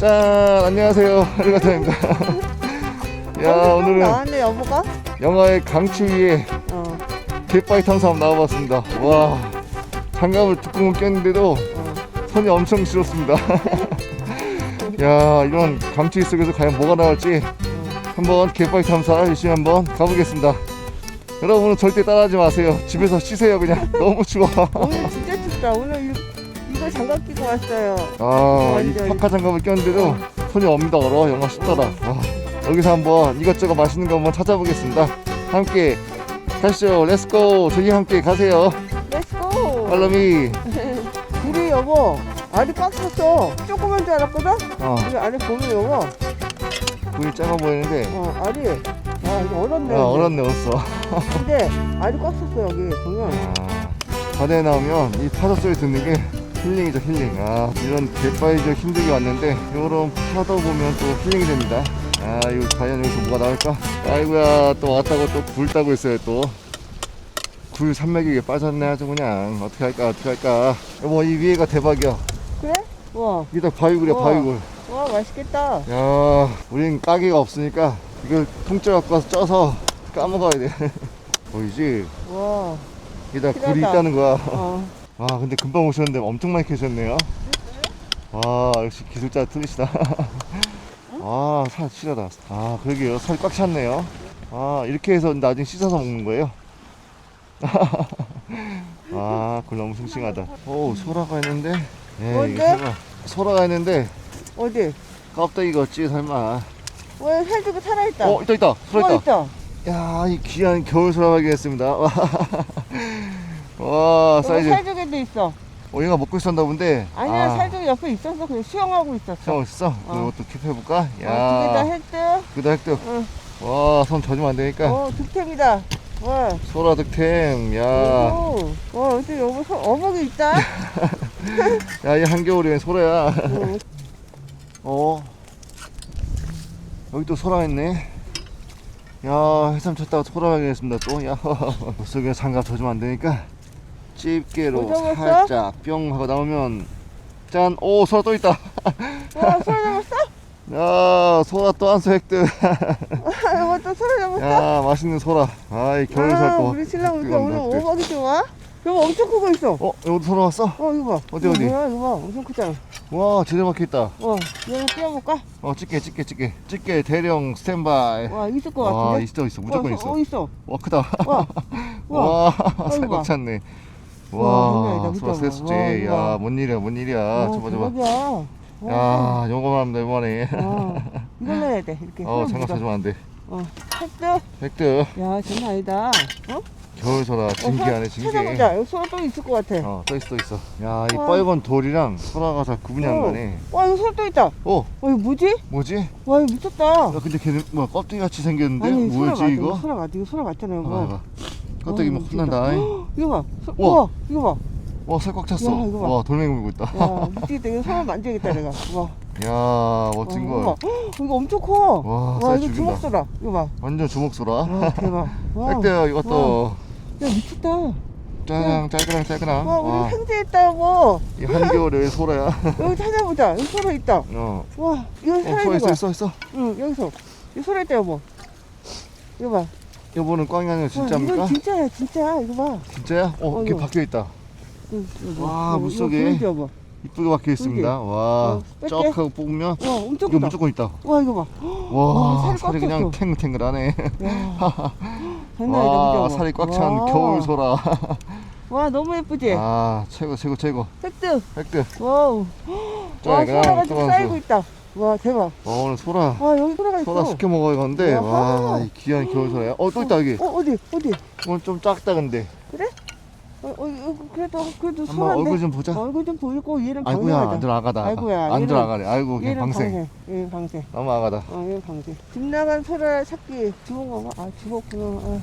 짠 안녕하세요. 할리가타입니다. 야 오늘은 나왔네 여보가? 영화의 강추위에 어, 갯바위 탐사 한번 나와봤습니다. 와 장갑을 뚜껑을 꼈는데도 어. 손이 엄청 시렸습니다. 야 이런 강추위 속에서 과연 뭐가 나올지 한번 갯바위 탐사 열심히 한번 가보겠습니다. 여러분은 절대 따라하지 마세요. 집에서 쉬세요 그냥. 너무 추워. 오늘 진짜 춥다. 오늘 이, 이거 장갑 끼고 왔어요. 아 이 완전. 파카 장갑을 꼈는데도 손이 엄니다 얼어 영화 춥더라 와, 여기서 한번 이것저것 맛있는 거 한번 찾아보겠습니다 함께 가시죠 렛츠고 저희 함께 가세요 렛츠고. 팔로미 우리 여보 알이 꽉 찼어. 조그만 줄 알았거든? 어 안에 보면 여보 굴이 작아 보이는데 어 알이 아 이거 얼었네. 아 얼었네 얼었어 근데 알이 꽉 찼어 여기 보면. 아, 바다에 나오면 이 파도 소리 듣는 게 힐링이죠 힐링 아 이런 갯바위저 힘들게 왔는데 이런 파도 보면 또 힐링이 됩니다 아 이거 과연 여기서 뭐가 나올까 아이고야 또 왔다고 또 굴 따고 있어요 또 굴 산맥이 위에 빠졌네 아주 그냥 어떻게 할까 어떻게 할까 여보 이 위에가 대박이야 그래? 와, 이게 다 바위굴이야 우와. 바위굴 와 맛있겠다. 야 우린 가게가 없으니까 이걸 통째 갖고 와서 쪄서 까먹어야 돼 보이지? 와, 이게 다 굴이. 있다는 거야 어. 와 근데 금방 오셨는데 엄청 많이 캐셨네요. 와 역시 기술자 틀리시다. 아살 실하다. 아 그러게요. 살이 꽉 찼네요. 아 이렇게 해서 나중에 씻어서 먹는 거예요? 아 굴 너무 싱싱하다. 오 소라가 있는데? 예, 뭔데? 이게 설마. 소라가 있는데 어디? 껍데기가 없지 설마. 왜 살주고 살아있다. 어 있다 있다. 소라 뭐 있다. 있다. 야이 귀한 겨울 소라 발견했습니다. 와, 와 사이즈. 살주 개도 있어. 어 얘가 먹고 있었나 본데 아니야 아. 살주개 옆에 있었어. 그냥 수영하고 있었어. 형 있어? 어. 이것도 킵해볼까? 어, 두개다 야, 했대. 그다 획득. 응. 와, 손 젖으면 안 되니까. 어, 득템이다. 와. 소라 득템. 야, 오. 와, 어디 여보 소, 어묵이 있다. 야, 이 한겨울에 소라야. 응. 어, 여기 또 소라 있네. 야, 해삼 쳤다가 소라 발견했습니다. 또, 야, 속에 장갑 젖으면 안 되니까. 집게로 뭐 잡았어? 살짝 뿅 하고 나오면, 짠, 오, 소라 또 있다. 와, 소라 잡았어? 야, 소라 또 한수 획득. 아, 또 소라 잡았어? 야, 맛있는 소라. 아이, 겨울 아, 살 또. 우리 신랑 이렇게 획득한다, 오늘 획득. 오박이 좋아? 여보 엄청 크고 있어. 어, 여기 소라 왔어? 어, 이거 봐. 어디, 이거 어디? 뭐야, 이거 봐. 엄청 크잖아. 와 제대로 박혀있다 어, 얘는 띄워볼까? 어 찍게 찍게 찍게 찍게 대령 스탠바이 와, 있을 것 와 같은데? 있어 있어 무조건 와, 있어 어, 있어. 와 크다 와, 와. 와 이거 살꽉 봐. 찼네 와, 와 그죠? 세수지 와, 이거 봐. 야뭔 일이야 뭔 일이야 와, 저봐 저봐 대박이야. 와. 야 요거만 하면 이번에 와, 이걸로 해야 돼. 이렇게. 어 장갑 묻어. 찾으면 안 돼 어, 획득. 획득 야, 장난 아니다. 어? 겨울 소라 진기하네 어, 진기 찾아보자. 여기 소라 또 있을 것 같아. 어또 있어 또 있어 야 이 와. 빨간 돌이랑 소라가 잘 구분이 안 어. 가네 와, 이거 소라 또 있다. 어 어, 이거 뭐지? 뭐지? 와, 이거 미쳤다. 야 근데 걔는 뭐야 껍데기 같이 생겼는데 아니, 소라 뭐지 맞아. 이거? 소라 맞아. 이거 소라 맞잖아, 이거. 봐봐 껍데기 막 미쳤다. 혼난다 헉, 이거 봐. 소, 우와. 우와, 이거 봐. 와, 살꽉 찼어. 야, 이거 봐. 와, 돌멩이 물고 있다. 야, 미치겠다. 이거 손을 만져야겠다, 내가. 와. 야, 멋진 와, 걸. 이거 봐. 헉, 이거 엄청 커. 와, 와, 살 이거 죽인다. 주먹소라. 이거 봐. 완전 주먹소라. 와, 대박. 와. 획대요, 이것도. 야, 미쳤다. 와, 짜장, 짤그랑, 짤그랑. 우리 와, 횡재했다, 여보. 이 한겨울에 소라야. 여기 찾아보자. 여기 소라 있다. 어, 와, 이거 어, 살아있는 서 있어, 거야. 있어, 있어. 응, 여기서. 여기 소라 있다, 여보. 이거 봐. 여보는 꽝이 아니라 와, 진짜입니까? 이건 진짜야, 진짜. 이거 봐. 진짜야? 어, 어, 이렇게 이거. 박혀 있다. 이거 와, 이거, 물속에. 이거 보이지, 여보. 이쁘게 박혀 있습니다. 와, 어, 뺄게. 쩍 하고 뽑으면 와, 엄청 이거 크다. 무조건 있다. 와, 이거 봐. 와, 와, 살이 살이 꽉 그냥 찼어. 탱글탱글하네. 와. 장난 아니다, 와, 그죠? 살이 꽉 찬 와. 겨울 소라. 와, 너무 예쁘지? 아, 최고, 최고, 최고. 획득. 획득. 와우. 자, 와, 소라가 좀또 쌓이고. 있다. 와, 대박. 와, 오늘 소라. 와, 여기 소라가 있어. 소라 숙회 먹어야겠는데 와하. 와, 이 귀한 겨울 소라야. 어, 또 있다 여기. 어, 어디? 어디? 오늘 좀 작다 근데. 어, 어, 이거 그래도 그래도 한번. 얼굴 좀 보자. 얼굴 좀 보이고 얘는 아이고야. 안 들어가다. 아이고야, 안 얘는- 들어가네. 아이고, 그냥 얘는 방생. 방생. 얘는 방생. 너무 아가다. 어, 얘는 방생. 집 나간 소라 찾기 죽은 건가? 아, 죽었구나. 아.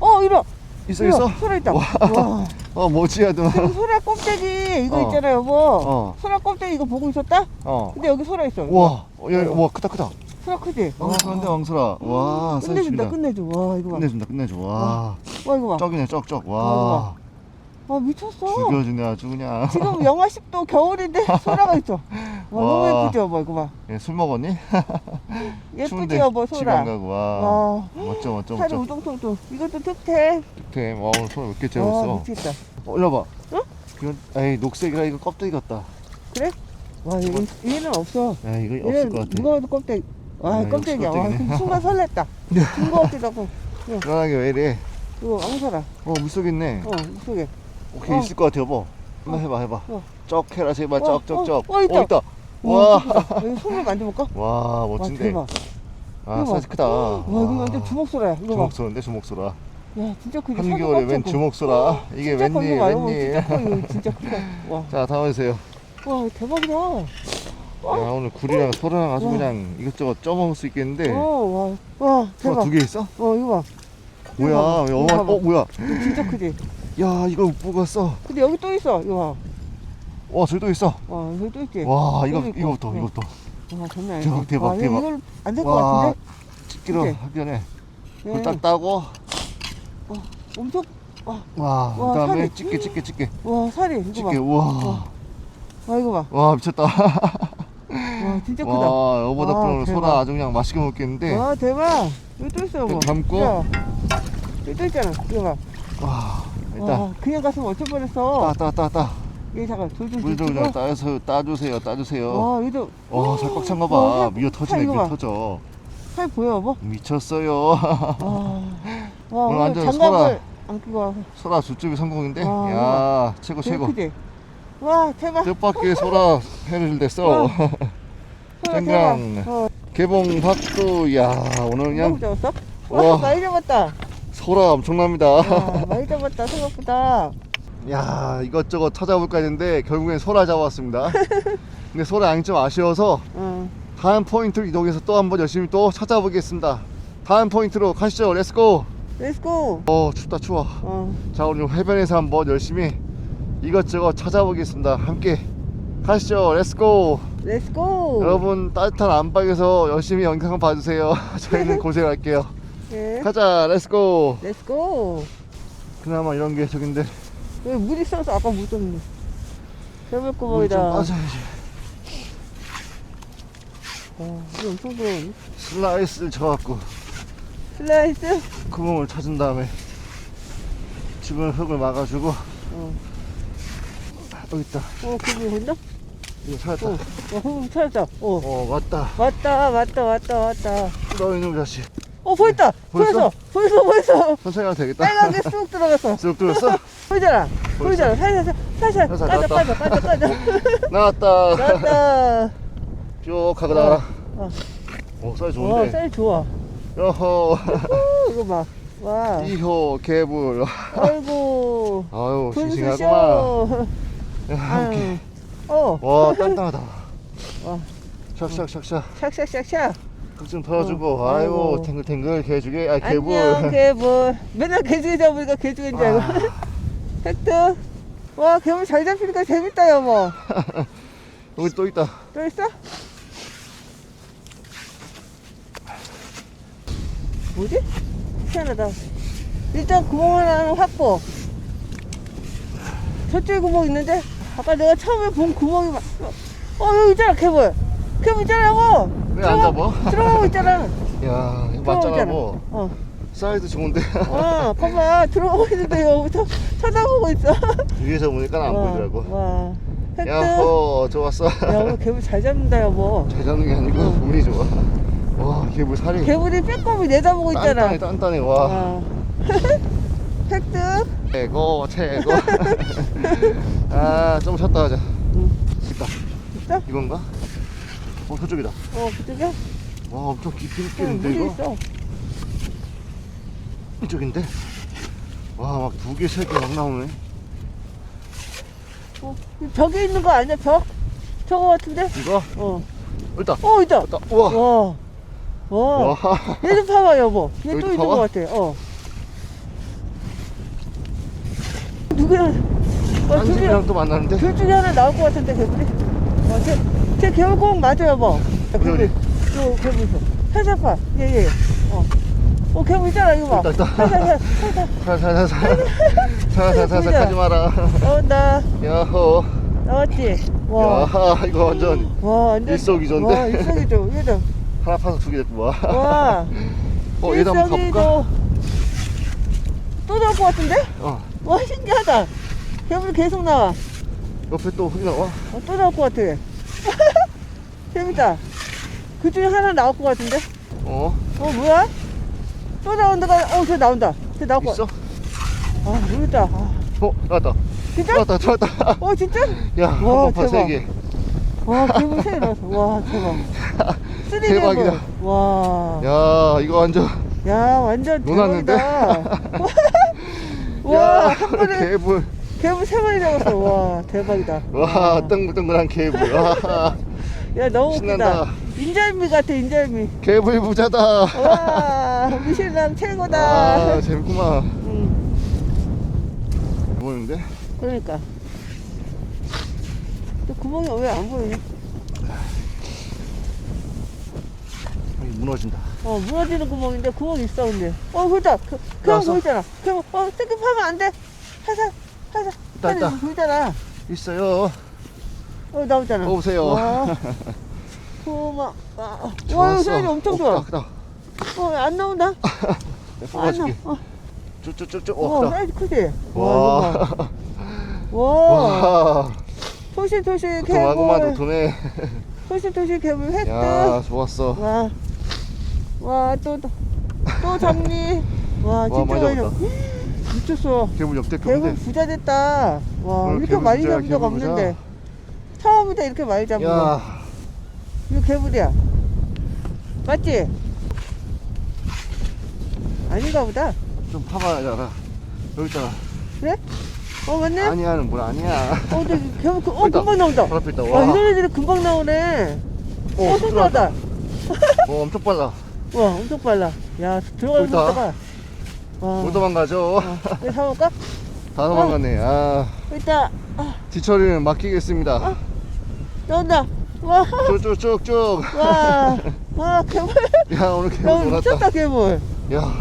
어, 이러. 있어, 있어? 소라 있다. 와. 와. 어, 뭐지, 하든. 그리고 소라 껍데기 이거 어. 있잖아, 여보. 어, 소라 껍데기 이거 보고 있었다? 어. 근데 여기 소라 있어. 와, 어, 야, 와, 크다, 크다. 소라 크지? 와, 그런데 왕소라. 와, 사이 끝내준다. 끝내줘. 와, 이거 봐. 끝내준다, 끝내줘. 와, 와, 이거 봐. 쩍이네, 쩍, 쩍. 어, 와, 와, 미쳤어. 죽여주네, 아주 그냥. 지금 영하 10도 겨울인데 소라가 있어. 와, 너무 와. 예쁘지 여보 이거 봐. 예, 술 먹었니? 예쁘지 여보 집에 소라. 안 가고 와. 와. 멋져 멋져 살이 멋져. 우동통통. 이것도 득템. 득템. 와 오늘 소라 몇개 와 재웠어. 미치겠다. 어, 일로 봐. 어? 이건 에이 녹색이라 이거 껍데기 같다. 그래? 와 얘는, 얘는 없어. 야 이거 없을 얘는 것 같아. 누가 봐도 껍데기. 와 네, 껍데기야. 와 껍데기네. 순간 설렜다. 준거 같기도 하고. 편하게 왜 이래? 이거 앙사라. 어 물속 있네. 어 이쪽에. 오케이 어. 있을 것 같아 여보. 한번 해봐 해봐. 어. 쩍 해라 제발 어, 쩍쩍쩍. 어, 어, 있다. 있다. 와. 와. 여기 손으로 만져볼까? 와와 멋진데. 대박. 아 이거 봐. 사이즈 크다. 와 이거 완전 주먹소라야. 이거 봐. 주먹소라인데 주먹소라. 야 진짜 크지. 한겨울에 살도 웬. 주먹소라. 이게 진짜 웬일 이거 봐요. 웬일. 진짜 커 이거 진짜 크다. 와. 자 다음 해주세요. 와 대박이다. 어? 야 오늘 굴이랑 소라랑 아주 와. 그냥 이것저것 쪄먹을 수 있겠는데. 어, 와, 와, 대박. 소라 두개 있어? 어, 이거 봐. 뭐야? 봐봐. 이거 봐봐. 어 뭐야? 이거 진짜 크지? 야 이거 못 갔어. 근데 여기 또 있어, 이거 와 저기 또 있어. 봐. 와, 여기 또 있지? 와 이거 있고. 이거부터 어. 이것도 와, 장난. 대박, 대박, 와, 대박. 이걸 안 될 것 와. 같은데? 찍기로 그치? 하기 전에 네. 불딱 따고 엄청, 와, 와 와, 그다음에 살이. 찍게 찍게 찍게 와, 살이, 이거 봐. 우와 와. 와, 이거 봐. 와 미쳤다 와, 진짜 크다. 와 여보 덕분에 와, 오늘 대박. 소라 아주 그냥 맛있게 먹겠는데 와, 대박. 여기 또 있어, 뭐. 감고. 야. 여기 또 있잖아, 이거 봐. 와 일단 와, 그냥 갔으면 어쩔 뻔했어. 따 따 따 따 얘 잠깐, 돌좀 물좀 그냥 따서 따주세요 따주세요 와, 얘도. 와 살 꽉찬거 와, 봐 살- 미어 살 터지네 미어 봐. 터져 살 보여, 뭐? 미쳤어요 와, 와, 오늘 오늘 완전 장갑을 안 끼고 와서. 소라 주집이 성공인데 와, 야 최고 최고 크지? 와, 대박. 뜻밖의 소라 됐어 와. 소라 땡강. 대박. 어, 개봉 박두 야 오늘 너무 그냥 잡았어? 와. 와, 많이 잡았다. 소라 엄청납니다. 와, 많이 잡았다, 생각보다. 야 이것저것 찾아볼까 했는데 결국엔 소라 잡았습니다. 근데 소라 양이 좀 아쉬워서 어, 다음 포인트로 이동해서 또 한번 열심히 또 찾아보겠습니다. 다음 포인트로 가시죠. 렛츠고 렛츠고. 어 춥다 추워. 어, 자 오늘 해변에서 한번 열심히 이것저것 찾아보겠습니다. 함께 가시죠. 렛츠고 렛츠고. 여러분 따뜻한 안방에서 열심히 영상 봐주세요. 저희는 고생할게요 예. 가자 렛츠고 렛츠고. 그나마 이런 게 저긴데 여기 물 있어서 아까 물 줬네. 물좀 해물구멍이다. 빠져야지 와, 물 엄청 들어오네. 슬라이스를 쳐갖고 슬라이스? 구멍을 찾은 다음에 주변 흙을 막아주고 어, 여기 있다 어, 그거 본다? 이거 찾았다 어, 어, 흙 찾았다. 어, 어 맞다 왔다, 왔다, 왔다, 왔다. 너 이놈 자식 어, 보였다. 보였어? 보였어, 보였어, 보였어. 천천히 되겠다 빨갛게 쑥 들어갔어. 쑥 들었어? 보이잖아. 보이잖아. 살살, 살살, 살살 빠져, 나왔다. 빠져, 빠져, 빠져. 나왔다 나왔다. 쭉 하고 나와라 어. 오 사이즈 와, 좋은데 쌀 좋아. 여호 오, 이거 봐. 와. 2호 개불 아이고. 아유 싱싱하구만 쇼. 야, 오케이. 아유. 어, 와 단단하다 와. 샥샥샥샥 샥샥샥샥. 털어주고 어, 아이고 아이고. 탱글탱글 개주게 아 안녕, 개불 개불. 맨날 개죽이 잡으니까 개죽인 줄 알고. 아, 획득. 와, 개불 잘 잡히니까 재밌다, 여보. 여기 또 있다 또 있어? 뭐지? 희한하다. 일단 구멍 하나는 확보. 저쪽에 구멍 있는데? 아까 내가 처음에 본 구멍이 막, 어, 여기 있잖아, 개불. 개불 있잖아, 여보. 왜안 들어가- 잡아? 들어가고 있잖아. 야 이거 맞잖아. 뭐 어, 사이즈 좋은데 어, 봐봐. 들어가고 있는데 여기부터 쳐다보고 있어. 위에서 보니까 안 와, 보이더라고 와. 획득. 야호 좋았어 야, 오늘 개불 잘 잡는다, 여보. 잘 잡는 게 아니고 어. 운이 좋아 와뭐 살이 개불이 빼꼼히 내다보고 있잖아. 단단해 단단해 와 아. 획득. 최고 최고 아 좀 쉬었다 가자 응. 있다 있어? 이건가? 어 저쪽이다 어, 그쪽에? 와 엄청 깊이 응, 있겠는데 물이 이거? 있어. 이쪽인데 와 막 두 개 세 개 막 나오네 어, 벽에 있는 거 아니야, 벽? 저거 같은데? 이거? 어. 있다 어, 있다. 있다 우와 와. 와. 와얘좀 봐봐, 여보. 얘 여기도 또 있는 봐봐? 거 같아. 어. 누구야? 어, 한 둘, 집이랑 또 만나는데 둘 중에 하나 나올 것 같은데, 개불이? 어, 쟤, 쟤 개불 꼭 맞아, 여보. 어디? 요, 개불 있어. 살살 봐. 예, 예. 어. 어, 개불 있잖아, 이거 봐. 있다, 있다. 살살, 살살. 살살살살 살살살살 하지 마라 나온다. 야호 나왔지? 와. 야 이거 완전 와, 완전. 일석이조인데? 와, 일석이조. 얘도. 하나 파서 두개 됐고 와. 와. 어 얘도 한번 가볼까? 또 나올 것 같은데? 어 와, 신기하다. 괴물 계속 나와. 옆에 또 흙이 나와. 어, 또 나올 것 같아. 재밌다. 그 중에 하나 나올 것 같은데? 어 어, 뭐야? 또 나온다가, 어, 저 나온다. 저 나올 것 있어? 같아. 아, 모르겠다. 아, 어 나왔다. 진짜? 나왔다 나왔다. 어, 진짜? 야 와, 한번 봐 대박. 세 개. 와, 괴물 세 나왔어. 와, 대박. 쓰리 대박이다. 괴물. 와. 야 이거 완전 야, 완전 논았는데? 대박이다. 와, 야 한 번에 개불. 괴물 세 마리 잡았어. 와, 대박이다. 와 덩글덩글한 개불. 와 야, 너무 신난다. 웃기다. 인절미 같아, 인절미. 개불 부자다. 와, 미실랑 최고다. 아 재밌구만. 응, 보이는데? 그러니까. 또 구멍이 왜 안 보이냐? 여기 무너진다. 어, 무너지는 구멍인데 구멍이 있어, 근데. 어, 보자. 그, 나왔어? 보이잖아. 그럼, 어, 뜯기하면 안 돼. 살살, 살살. 있다, 있다. 보이잖아. 있어요. 어, 나오잖아. 어, 보세요. 와. 고마. 와, 이거 좋았어. 사이즈 엄청 좋아. 어, 크다, 크다. 어, 안 나온다? 내가 안. 나와. 어, 쭉쭉쭉쭉. 어, 어, 크다. 사이즈 크지? 와, 와. 와. 와. 토실토실 개불. 도톰해. 토실토실 개불 획득. 야, 좋았어. 와. 와, 또, 또, 또 잡니. 와, 진짜 많이 잡았다. 잡 미쳤어. 개불 역대급인데. 부자 됐다. 와, 오늘 이렇게 개불 많이 부자야, 잡은 적 개불 부자. 없는데. 처음이다, 이렇게 많이 잡은 거. 야, 이거 개불이야. 맞지? 아닌가 보다. 좀 파봐야잖아. 여기 있잖아. 그래? 어, 맞네? 아니야는 뭘 아니야. 어, 근데 개불, 그- 어, 있다. 금방 나온다. 바로 앞에 있다. 아, 와. 이런 애들이 금방 나오네. 어, 어, 속도하다. 어, 엄청 빨라. 와, 엄청 빨라. 야, 들어가는. 속도가. 와. 못 도망가죠. 어, 이거 사볼까? 다 도망갔네. 아, 일단, 아, 뒤처리는 맡기겠습니다. 나온다. 와, 쭉쭉쭉쭉. 와, 와, 괴물. 야, 오늘 개불 너무 놀았다. 미쳤다, 괴물. 야,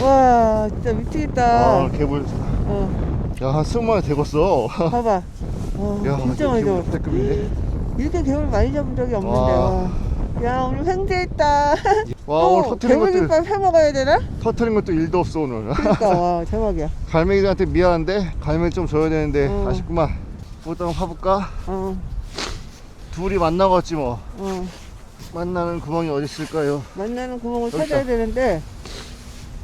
와, 진짜 미치겠다. 아, 개불. 어, 야, 한 20마리 되겠어. 봐봐. 와, 야, 진짜 많이. 역대급인데. 이렇게 괴물 많이 잡은 적이 없는데. 와. 와. 야, 오늘 횡재했다. 와, 또 오늘 터트린 것도, 괴물김밥 해 먹어야 되나? 터트린 것도 일도 없어, 오늘. 그러니까, 와, 대박이야. 갈매기들한테 미안한데, 갈매기 좀 줘야 되는데, 어. 아쉽구만. 일단 가볼까? 어, 둘이 만나겠지 뭐. 어. 만나는 구멍이 어디 있을까요? 만나는 구멍을 여기 찾아야 있다. 되는데,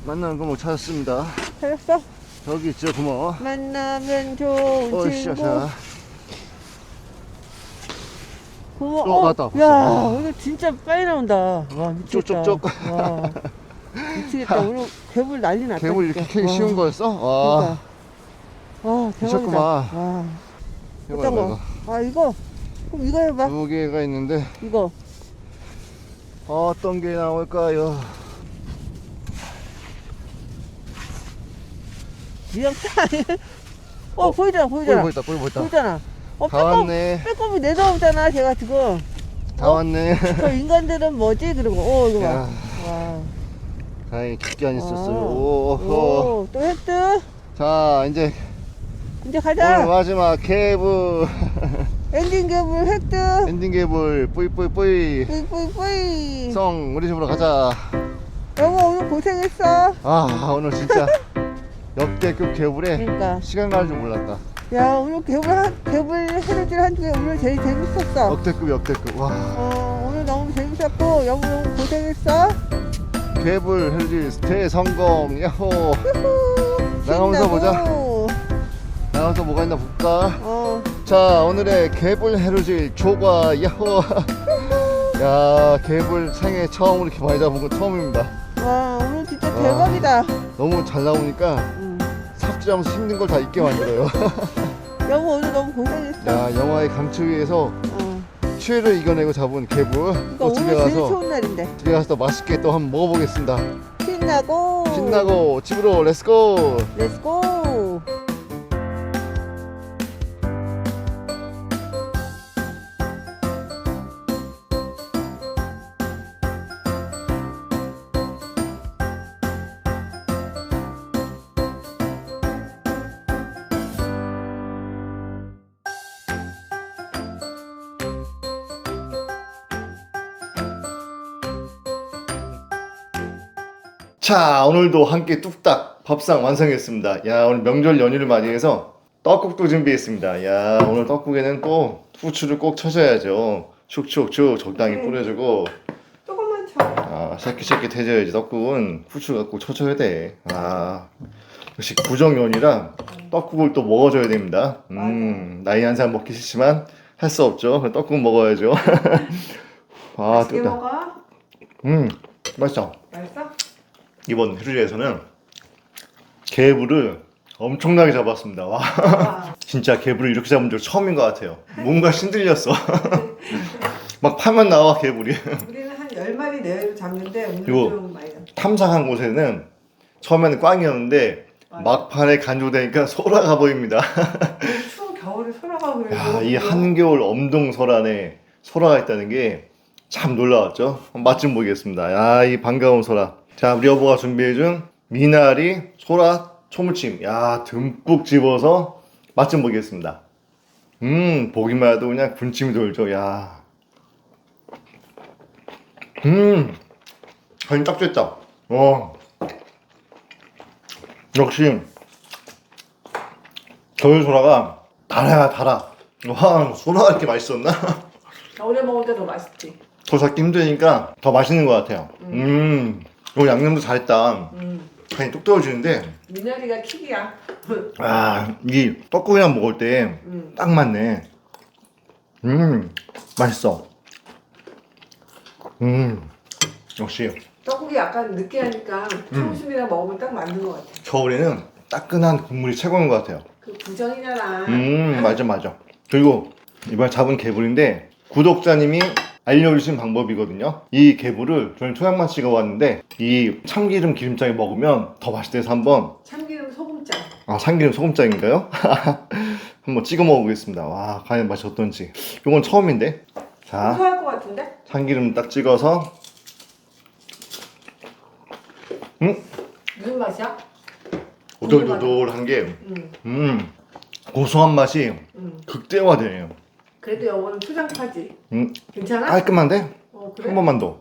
만나는 구멍 찾았습니다. 찾았어? 저기 있죠, 구멍. 만나면 좋은 어이씨, 친구. 자. 고마워. 어, 나왔다. 야, 아. 오늘 진짜 빨리 나온다. 와, 미치겠다. 쪽쪽쪽. 와, 미치겠다. 오늘 괴물 난리 났다. 괴물 이렇게. 캐기 와, 쉬운 거였어? 와, 그러니까. 와, 대박이다. 미쳤구만. 와, 해봐, 어떤 거? 아, 이거. 그럼 이거 해봐. 두 개가 있는데, 이거. 어떤 게 나올까요? 아니야? 어, 어, 보이잖아, 꼴 보이잖아. 보였다, 꼴 보였다. 보이잖아. 어, 다 빼꼼, 왔네. 빼꼼이 내려오잖아, 제가 지금. 다 어? 왔네. 그 인간들은 뭐지? 그리고, 어, 이거 봐. 야, 와. 다행히 깊게 안 있었어요. 아. 오, 오. 오, 또 획득. 자, 이제 이제 오늘 가자. 마지막 개불. 엔딩 괴물 획득. 엔딩 개불. 뿌이뿌이뿌이. 뿌이 뿌이 뿌이. 성, 우리 집으로 가자. 여보 오늘 고생했어. 아, 오늘 진짜 역대급 개불에 그러니까. 시간 가는 줄 몰랐다. 야 오늘 한 괴물 해루질 한 중에 오늘 제일 재밌었어. 역대급, 역대급. 와, 어 오늘 너무 재밌었고 여보 너무 고생했어. 개불 헬지 대성공. 야호. 후후. 나가면서 보자. 신나고. 나가서 뭐가 있나 볼까? 어 자, 오늘의 개불 해루질 조과. 야호. 야, 개불 생애 처음으로 이렇게 많이 잡은 건 처음입니다. 와 오늘 진짜 와. 대박이다. 너무 잘 나오니까 응. 삽질하면서 힘든 걸 다 잊게 만들어요. 여보 오늘 너무 고생했어. 야, 영화의 강추 위에서 어. 추위를 이겨내고 잡은 개불. 그러니까 또 집에 오늘 제일 가서 좋은 날인데. 집에 가서 또 맛있게 또 한번 먹어보겠습니다. 신나고. 신나고 집으로 렛츠고. 렛츠고. 자 오늘도 함께 뚝딱 밥상 완성했습니다. 야 오늘 명절 연휴를 맞이해서 떡국도 준비했습니다. 야 오늘 떡국에는 꼭 후추를 꼭 쳐줘야죠. 슉슉슉 적당히 음. 뿌려주고. 조금만 쳐. 아 새끼새끼 해줘야지 떡국은 후추가 꼭 쳐줘야 돼 아 역시 구정 연이라 떡국을 또 먹어줘야 됩니다. 음 나이 한 살 먹기 싫지만 할 수 없죠. 떡국 먹어야죠. 아 맛있게 뜨다 먹어. 음 맛있어. 맛있어? 이번 해주에서는 개불을 엄청나게 잡았습니다. 와, 와. 진짜 개불을 이렇게 잡은 적 처음인 것 같아요. 뭔가 신들렸어. 막 파면 나와 개불이. 우리는 한 10마리 내외로 잡는데 오늘 좀 많이 잡 탐상한 곳에는 처음에는 꽝이었는데 맞아. 막판에 간조되니까 소라가 보입니다. 추운 겨울에 소라가 그래도 야, 이 한겨울 엄동 소란에 소라가 있다는 게 참 놀라웠죠. 맛 좀 보겠습니다. 야, 이 반가운 소라. 자, 우리 여보가 준비해준 미나리 소라 초무침. 야, 듬뿍 집어서 맛 좀 보겠습니다. 음, 보기만 해도 그냥 군침이 돌죠. 야. 음, 간이 딱 됐다. 어. 역시 겨울 소라가 달아야 달아. 와, 소라가 이렇게 맛있었나? 겨울에 먹을 때 더 맛있지. 더 잡기 힘드니까 더 맛있는 것 같아요. 음, 이거 양념도 잘했다. 음. 간이 뚝 떨어지는데, 미나리가 킥이야. 아, 이 떡국이랑 먹을 때 딱 음. 맞네. 음, 맛있어. 음, 역시 떡국이 약간 느끼하니까 청심이랑 먹으면 딱 맞는 것 같아. 겨울에는 따끈한 국물이 최고인 것 같아요. 그 구정이잖아. 음, 맞아, 맞아. 그리고 이번에 잡은 개불인데 구독자님이 알려주신 방법이거든요. 이 개불을 저는 초장만 찍어왔는데 이 참기름 기름장에 먹으면 더 맛있대서 한번 참기름 소금장. 아 참기름 소금장인가요? 한번 찍어 먹어보겠습니다. 와 과연 맛이 어떤지. 이건 처음인데. 자 고소할 것 같은데? 참기름 딱 찍어서 음 무슨 맛이야? 오돌오돌한 게 음. 음, 고소한 맛이 음. 극대화돼요. 그래도 여보는 초장파지. 음, 괜찮아? 깔끔한데? 어 그래? 한 번만 더.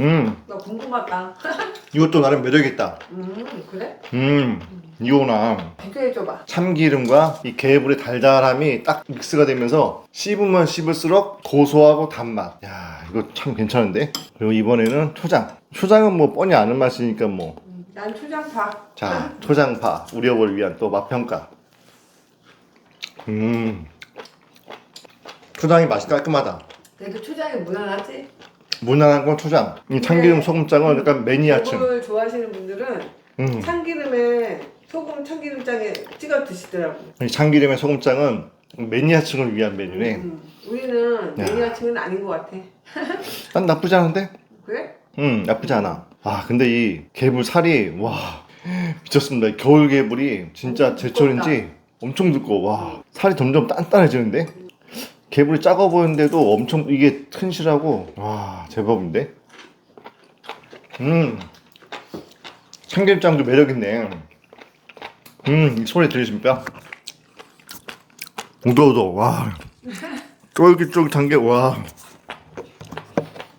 음, 나 궁금하다. 이것도 나름 매력 있다. 음 그래? 음, 이거나 비교해줘봐. 참기름과 이 개불의 달달함이 딱 믹스가 되면서 씹으면 씹을수록 고소하고 단맛. 야, 이거 참 괜찮은데? 그리고 이번에는 초장. 초장은 뭐 뻔히 아는 맛이니까 뭐. 음, 난 초장파. 자, 초장파. 여보를 위한 또 맛평가. 음, 초장이 맛이 깔끔하다. 그래도 초장이 무난하지? 무난한 건 초장. 이 참기름 소금장은 약간 매니아층. 이걸 좋아하시는 분들은 음. 참기름에 소금 참기름장에 찍어 드시더라고. 이 참기름의 소금장은 매니아층을 위한 메뉴네. 음, 우리는 야. 매니아층은 아닌 것 같아. 난 나쁘지 않은데? 그래? 응, 나쁘지 않아. 아, 근데 이 개불 살이, 와, 미쳤습니다. 겨울 개불이 진짜 제철인지 엄청 두꺼워. 와, 살이 점점 단단해지는데? 개불이 작아 보이는데도 엄청 이게 튼실하고, 와, 제법인데? 음, 참기름장도 매력있네. 음, 이 소리 들리십니까? 우더우더, 와. 쫄깃쫄깃한 게, 와.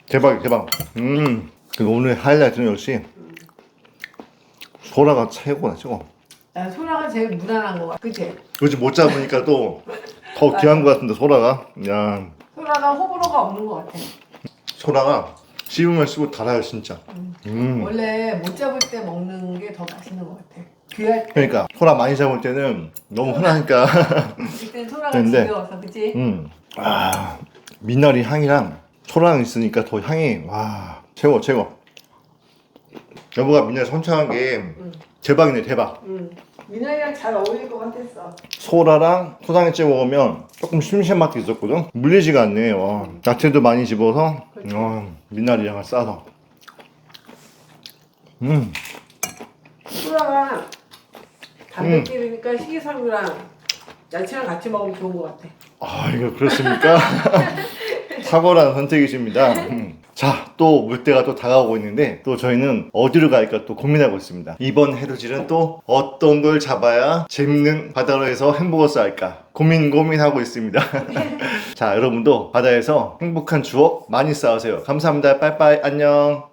대박, 대박. 음, 오늘 하이라이트는 역시 소라가 최고다, 최고. 난 소라 가 제일 무난한 것 같아. 그치? 요즘 못 잡으니까 또 더 귀한 것 같은데, 소라가. 야, 소라가 호불호가 없는 것 같아. 소라가 씹으면 씹고 달아요, 진짜. 음. 원래 못 잡을 때 먹는 게 더 맛있는 것 같아. 귀할 때. 그러니까, 소라 많이 잡을 때는 너무 흔하니까. 그때는 소라가 근데- 지겨워서, 그치? 음. 아, 미나리 향이랑 소라랑 있으니까 더 향이, 와, 최고, 최고. 여보가 미나리 선창한 게 응. 대박이네, 대박. 응. 미나리랑 잘 어울릴 것 같았어. 소라랑 찍어 먹으면 조금 심심한 맛도 있었거든. 물리지가 않네. 와. 야채도 많이 집어서 어, 미나리랑 싸서. 음, 소라가 단백질이니까 식이섬유랑 야채랑 같이 먹으면 좋은 것 같아. 아 이거 그렇습니까? 탁월한 선택이십니다. 음. 자, 또 물때가 또 다가오고 있는데 또 저희는 어디로 갈까 또 고민하고 있습니다. 이번 해돋이는 또 어떤 걸 잡아야 재밌는 바다로에서 햄버거스 할까 고민 고민하고 있습니다. 자, 여러분도 바다에서 행복한 추억 많이 쌓으세요. 감사합니다. 빠이빠이 안녕.